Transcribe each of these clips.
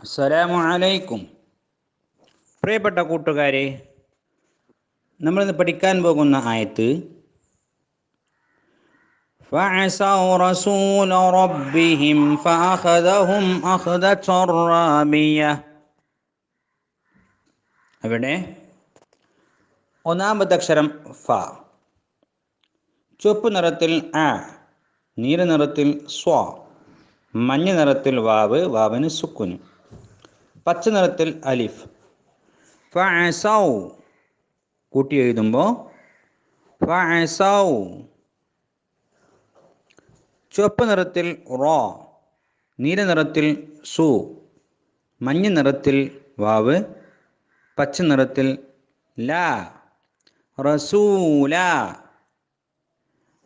അസ്സലാമു അലൈക്കും പ്രിയപ്പെട്ട കൂട്ടുകാരെ നമ്മളിന്ന് പഠിക്കാൻ പോകുന്ന ആയത്ത് فعصوا رسول ربهم فأخذهم أخذة رابية അവിടെ ഒന്നാമത്തെ അക്ഷരം ഫ ചുവപ്പ് നിറത്തിൽ ആ നീല നിറത്തിൽ സ്വ മഞ്ഞ നിറത്തിൽ വാവ് വാവിന് സുക്കുന് പച്ച നിറത്തിൽ അലിഫ്. ഫഅസൗ. കൂട്ടി എഴുതുമ്പോൾ ഫഅസൗ. ചുവപ്പ് നിറത്തിൽ റോ നീല നിറത്തിൽ സു മഞ്ഞ നിറത്തിൽ വാവ് പച്ച നിറത്തിൽ ലാ റസൂല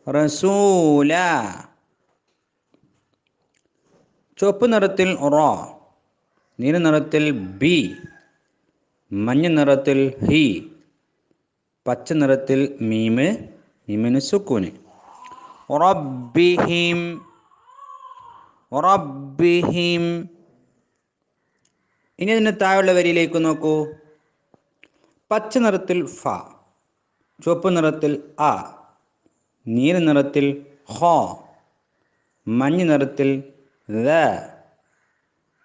റസൂല. ചുവപ്പ് നിറത്തിൽ റോ നീല നിറത്തിൽ ബി മഞ്ഞ നിറത്തിൽ ഹി പച്ച നിറത്തിൽ മീമ് മീമിന് സുക്കൂന്. റബ്ബിഹിം റബ്ബിഹിം ഇനി അതിന് താഴെയുള്ള വരിയിലേക്ക് നോക്കൂ. പച്ച നിറത്തിൽ ഫ ചുവപ്പ് നിറത്തിൽ അ നീല നിറത്തിൽ ഹോ മഞ്ഞ നിറത്തിൽ ദ.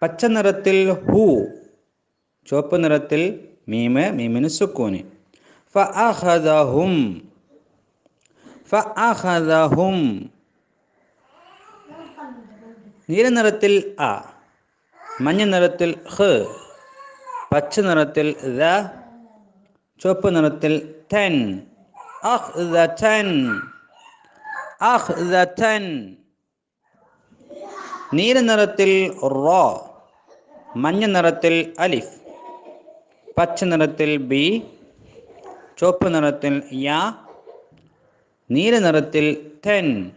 പച്ച നിറത്തിൽ ഹു ചുവപ്പ് നിറത്തിൽ മീമ് മീമിന് സുക്കൂന്. ഫഅഖദഹും ഫഅഖദഹും നീല നിറത്തിൽ അ മഞ്ഞ നിറത്തിൽ ഹ് പച്ച നിറത്തിൽ ദ ചുവപ്പ് നിറത്തിൽ തൻ. അഖ്ദതൻ അഖ്ദതൻ. നീല നിറത്തിൽ റോ മഞ്ഞ നിറത്തിൽ അലിഫ് പച്ച നിറത്തിൽ ബി ചുവപ്പ് നിറത്തിൽ യാ നീല നിറത്തിൽ തെൻ.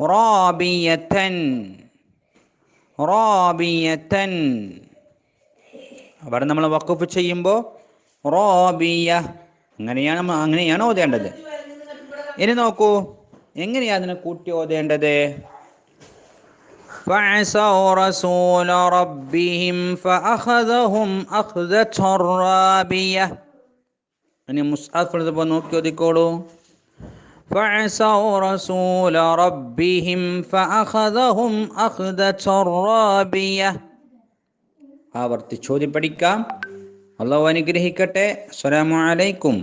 റോബിയൻ റോബിയൻ അവിടെ നമ്മൾ വക്കുഫ് ചെയ്യുമ്പോൾ റോബിയ. അങ്ങനെയാണ് അങ്ങനെയാണ് ഓതേണ്ടത്. ഇനി നോക്കൂ എങ്ങനെയാണ് അതിനെ കൂട്ടി ഓതേണ്ടത്? فعصوا رسول ربهم فأخذهم أخذة رابية ഇനി മുസ്അഫ് എടുത്തപ്പോൾ നോക്കി ഒതുക്കോളൂ فعصوا رسول ربهم فأخذهم أخذة رابية ആവർത്തിച്ചോതി പഠിക്കാം അള്ളാഹു അനുഗ്രഹിക്കട്ടെ അസ്സലാമു അലൈക്കും